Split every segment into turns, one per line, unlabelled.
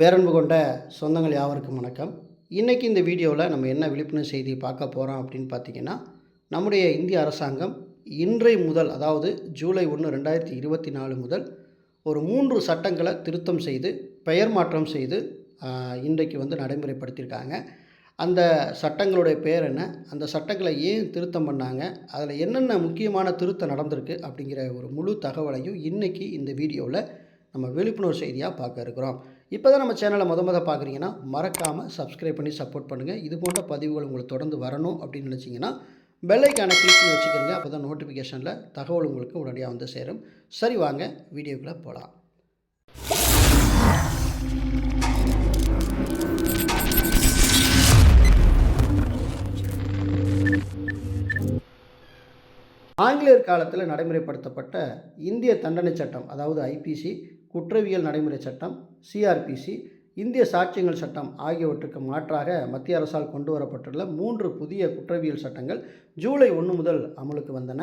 பேரன்பு கொண்ட சொந்தங்கள் யாவருக்கும் வணக்கம். இன்றைக்கி இந்த வீடியோவில் நம்ம என்ன விழிப்புணர்வு செய்தி பார்க்க போகிறோம் அப்படின்னு பார்த்தீங்கன்னா நம்முடைய இந்திய அரசாங்கம் இன்றை முதல் அதாவது ஜூலை ஒன்று ரெண்டாயிரத்தி இருபத்தி நாலு முதல் ஒரு மூன்று சட்டங்களை திருத்தம் செய்து பெயர் மாற்றம் செய்து இன்றைக்கு வந்து நடைமுறைப்படுத்தியிருக்காங்க. அந்த சட்டங்களுடைய பேர் என்ன? அந்த சட்டங்களை ஏன் திருத்தம் பண்ணாங்க? அதில் என்னென்ன முக்கியமான திருத்தம் நடந்திருக்கு அப்படிங்கிற ஒரு முழு தகவலையும் இன்றைக்கி இந்த வீடியோவில் நம்ம விழிப்புணர்வு செய்தியாக பார்க்க இருக்கிறோம். இப்போ தான் நம்ம சேனலை முத முத பார்க்குறீங்கன்னா மறக்காமல் சப்ஸ்கிரைப் பண்ணி சப்போர்ட் பண்ணுங்கள் இது போன்ற பதிவுகள் உங்களுக்கு தொடர்ந்து வரணும் அப்படின்னு நினச்சிங்கன்னா பெல்லைக்கான கிளிக் பண்ணி வச்சுக்கிறீங்க. அப்போ தான் நோட்டிஃபிகேஷனில் தகவல் உங்களுக்கு உடனடியாக வந்து சேரும். சரி வாங்க வீடியோக்குள்ளே போகலாம் ஆங்கிலேயர் காலத்தில் நடைமுறைப்படுத்தப்பட்ட இந்திய தண்டனை சட்டம் அதாவது ஐபிசி குற்றவியல் நடைமுறை சட்டம் சிஆர்பிசி இந்திய சாட்சியங்கள் சட்டம் ஆகியவற்றுக்கு மாற்றாக மத்திய அரசால் கொண்டு வரப்பட்டுள்ள மூன்று புதிய குற்றவியல் சட்டங்கள் ஜூலை ஒன்று முதல் அமலுக்கு வந்தன.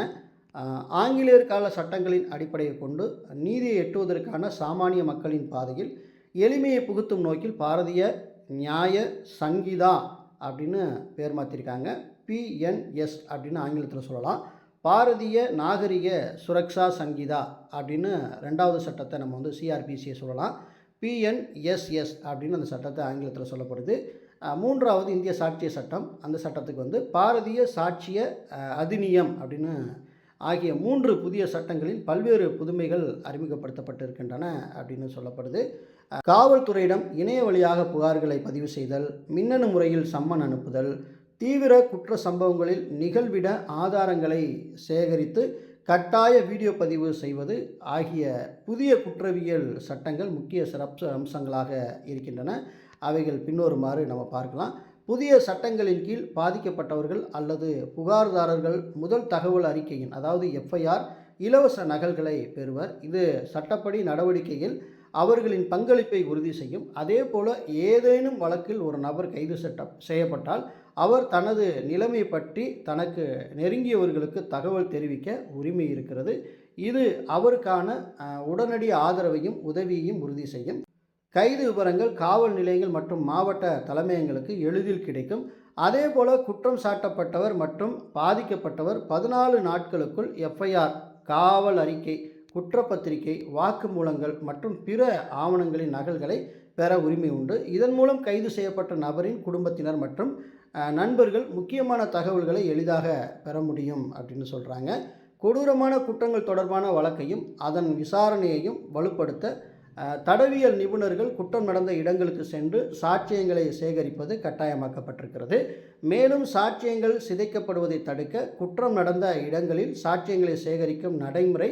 ஆங்கிலேயர் கால சட்டங்களின் அடிப்படையை கொண்டு நீதியை எட்டுவதற்கான சாமானிய மக்களின் பாதையில் எளிமையை புகுத்தும் நோக்கில் பாரதிய நியாய சங்கீதா அப்படின்னு பேர் மாற்றிருக்காங்க பிஎன்எஸ் அப்படின்னு ஆங்கிலத்தில் சொல்லலாம். பாரதிய நாகரிக சுரக்ஷா சங்கீதா அப்படின்னு ரெண்டாவது சட்டத்தை நம்ம வந்து சிஆர்பிசியை சொல்லலாம். பிஎன்எஸ்எஸ் அப்படின்னு அந்த சட்டத்தை ஆங்கிலத்தில் சொல்லப்படுது. மூன்றாவது இந்திய சாட்சிய சட்டம். அந்த சட்டத்துக்கு வந்து பாரதிய சாட்சிய அதிநியம் அப்படின்னு ஆகிய மூன்று புதிய சட்டங்களில் பல்வேறு புதுமைகள் அறிமுகப்படுத்தப்பட்டிருக்கின்றன அப்படின்னு சொல்லப்படுது. காவல்துறையிடம் இணைய வழியாக புகார்களை பதிவு செய்தல் மின்னணு முறையில் சம்மன் அனுப்புதல் தீவிர குற்ற சம்பவங்களில் நிகழ்விட ஆதாரங்களை சேகரித்து கட்டாய வீடியோ பதிவு செய்வது ஆகிய புதிய குற்றவியல் சட்டங்கள் முக்கிய சிறப்பு அம்சங்களாக இருக்கின்றன. அவைகள் பின்வருமாறு நம்ம பார்க்கலாம். புதிய சட்டங்களின் கீழ் பாதிக்கப்பட்டவர்கள் அல்லது புகார்தாரர்கள் முதல் தகவல் அறிக்கையின் அதாவது எஃப்ஐஆர் இலவச நகல்களை பெறுவர். இது சட்டப்படி நடவடிக்கையில் அவர்களின் பங்களிப்பை உறுதி செய்யும். அதே போல் ஏதேனும் வழக்கில் ஒரு நபர் கைது சட்டம் செய்யப்பட்டால் அவர் தனது நிலைமை பற்றி தனக்கு நெருங்கியவர்களுக்கு தகவல் தெரிவிக்க உரிமை இருக்கிறது. இது அவருக்கான உடனடி ஆதரவையும் உதவியையும் உறுதி செய்யும். கைது விவரங்கள் காவல் நிலையங்கள் மற்றும் மாவட்ட தலைமையங்களுக்கு எளிதில் கிடைக்கும். அதே போல் குற்றம் சாட்டப்பட்டவர் மற்றும் பாதிக்கப்பட்டவர் பதினாலு நாட்களுக்குள் எஃப்ஐஆர் காவல் அறிக்கை குற்றப்பத்திரிகை வாக்குமூலங்கள் மற்றும் பிற ஆவணங்களின் நகல்களை பெற உரிமை உண்டு. இதன் மூலம் கைது செய்யப்பட்ட நபரின் குடும்பத்தினர் மற்றும் நண்பர்கள் முக்கியமான தகவல்களை எளிதாக பெற முடியும் அப்படின்னு சொல்கிறாங்க கொடூரமான குற்றங்கள் தொடர்பான வழக்கையும் அதன் விசாரணையையும் வலுப்படுத்த தடவியல் நிபுணர்கள் குற்றம் நடந்த இடங்களுக்கு சென்று சாட்சியங்களை சேகரிப்பது கட்டாயமாக்கப்பட்டிருக்கிறது. மேலும் சாட்சியங்கள் சிதைக்கப்படுவதை தடுக்க குற்றம் நடந்த இடங்களில் சாட்சியங்களை சேகரிக்கும் நடைமுறை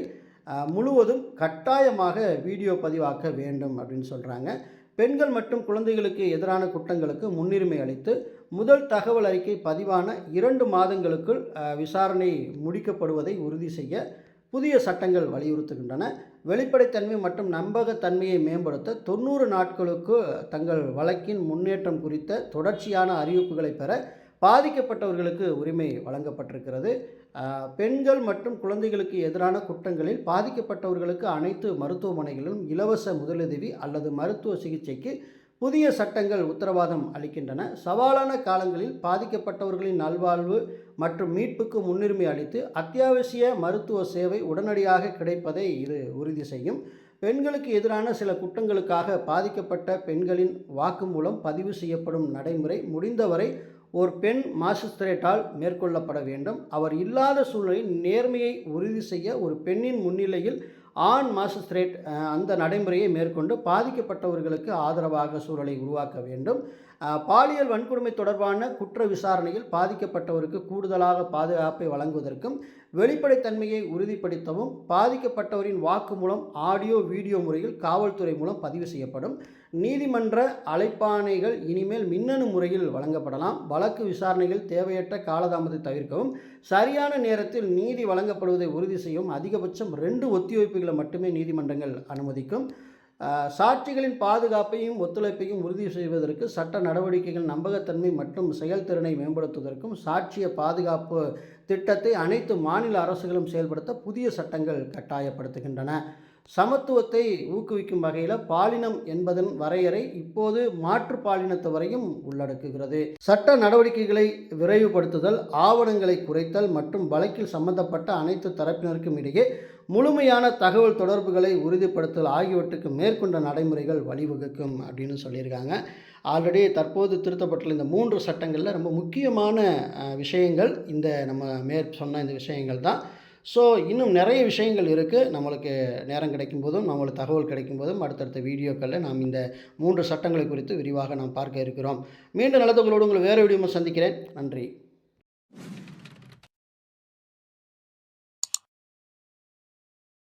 முழுவதும் கட்டாயமாக வீடியோ பதிவாக்க வேண்டும் அப்படின்னு சொல்கிறாங்க பெண்கள் மற்றும் குழந்தைகளுக்கு எதிரான குற்றங்களுக்கு முன்னுரிமை அளித்து முதல் தகவல் அறிக்கை பதிவான இரண்டு மாதங்களுக்குள் விசாரணை முடிக்கப்படுவதை உறுதி செய்ய புதிய சட்டங்கள் வலியுறுத்துகின்றன. வெளிப்படைத்தன்மை மற்றும் நம்பகத்தன்மையை மேம்படுத்த தொண்ணூறு நாட்களுக்கு தங்கள் வழக்கின் முன்னேற்றம் குறித்த தொடர்ச்சியான அறிவிப்புகளை பெற பாதிக்கப்பட்டவர்களுக்கு உரிமை வழங்கப்பட்டிருக்கிறது. பெண்கள் மற்றும் குழந்தைகளுக்கு எதிரான குற்றங்களில் பாதிக்கப்பட்டவர்களுக்கு அனைத்து மருத்துவமனைகளிலும் இலவச முதலுதவி அல்லது மருத்துவ சிகிச்சைக்கு புதிய சட்டங்கள் உத்தரவாதம் அளிக்கின்றன. சவாலான காலங்களில் பாதிக்கப்பட்டவர்களின் நல்வாழ்வு மற்றும் மீட்புக்கு முன்னுரிமை அளித்து அத்தியாவசிய மருத்துவ சேவை உடனடியாக கிடைப்பதை இது உறுதி செய்யும். பெண்களுக்கு எதிரான சில குற்றங்களுக்காக பாதிக்கப்பட்ட பெண்களின் வாக்குமூலம் பதிவு செய்யப்படும் நடைமுறை முடிந்தவரை ஒரு பெண் மாசிஸ்திரேட்டால் மேற்கொள்ளப்பட வேண்டும். அவர் இல்லாத சூழ்நிலையில் நேர்மையை உறுதி செய்ய ஒரு பெண்ணின் முன்னிலையில் ஆண் மாசிஸ்திரேட் அந்த நடைமுறையை மேற்கொண்டு பாதிக்கப்பட்டவர்களுக்கு ஆதரவாக சூழலை உருவாக்க வேண்டும். பாலியல் வன்கொடுமை தொடர்பான குற்ற விசாரணையில் பாதிக்கப்பட்டவருக்கு கூடுதலாக பாதுகாப்பை வழங்குவதற்கும் வெளிப்படைத்தன்மையை உறுதிப்படுத்தவும் பாதிக்கப்பட்டவரின் வாக்குமூலம் ஆடியோ வீடியோ முறையில் காவல்துறை மூலம் பதிவு செய்யப்படும். நீதிமன்ற அழைப்பாணைகள் இனிமேல் மின்னணு முறையில் வழங்கப்படலாம். வழக்கு விசாரணைகள் தேவையற்ற காலதாமதை தவிர்க்கவும் சரியான நேரத்தில் நீதி வழங்கப்படுவதை உறுதி செய்யவும் அதிகபட்சம் ரெண்டு ஒத்திவைப்புகளை மட்டுமே நீதிமன்றங்கள் அனுமதிக்கும். சாட்சிகளின் பாதுகாப்பையும் ஒத்துழைப்பையும் உறுதி செய்வதற்கு சட்ட நடவடிக்கைகள் நம்பகத்தன்மை மற்றும் செயல்திறனை மேம்படுத்துவதற்கும் சாட்சிய பாதுகாப்பு திட்டத்தை அனைத்து மாநில அரசுகளும் செயல்படுத்த புதிய சட்டங்கள் கட்டாயப்படுத்துகின்றன. சமத்துவத்தை ஊக்குவிக்கும் வகையில் பாலினம் என்பதன் வரையறை இப்போது மாற்று பாலினத்து வரையும் உள்ளடக்குகிறது. சட்ட நடவடிக்கைகளை விரைவுபடுத்துதல் ஆவணங்களை குறைத்தல் மற்றும் வழக்கில் சம்பந்தப்பட்ட அனைத்து தரப்பினருக்கும் இடையே முழுமையான தகவல் தொடர்புகளை உறுதிப்படுத்தல் ஆகியவற்றுக்கு மேற்கொண்ட நடைமுறைகள் வழிவகுக்கும் அப்படின்னு சொல்லியிருக்காங்க. ஆல்ரெடி தற்போது திருத்தப்பட்டுள்ள இந்த மூன்று சட்டங்களில் ரொம்ப முக்கியமான விஷயங்கள் இந்த நம்ம மேற் சொன்ன இந்த விஷயங்கள் தான். ஸோ இன்னும் நிறைய விஷயங்கள் இருக்குது நம்மளுக்கு நேரம் கிடைக்கும் போதும் நம்மளுக்கு தகவல் கிடைக்கும் போதும் அடுத்தடுத்த வீடியோக்களில் நாம் இந்த மூன்று சட்டங்களை குறித்து விரிவாக நாம் பார்க்க இருக்கிறோம். மீண்டும் நல்லதவர்களோடு உங்களை வேறு வீடியோ சந்திக்கிறேன். நன்றி.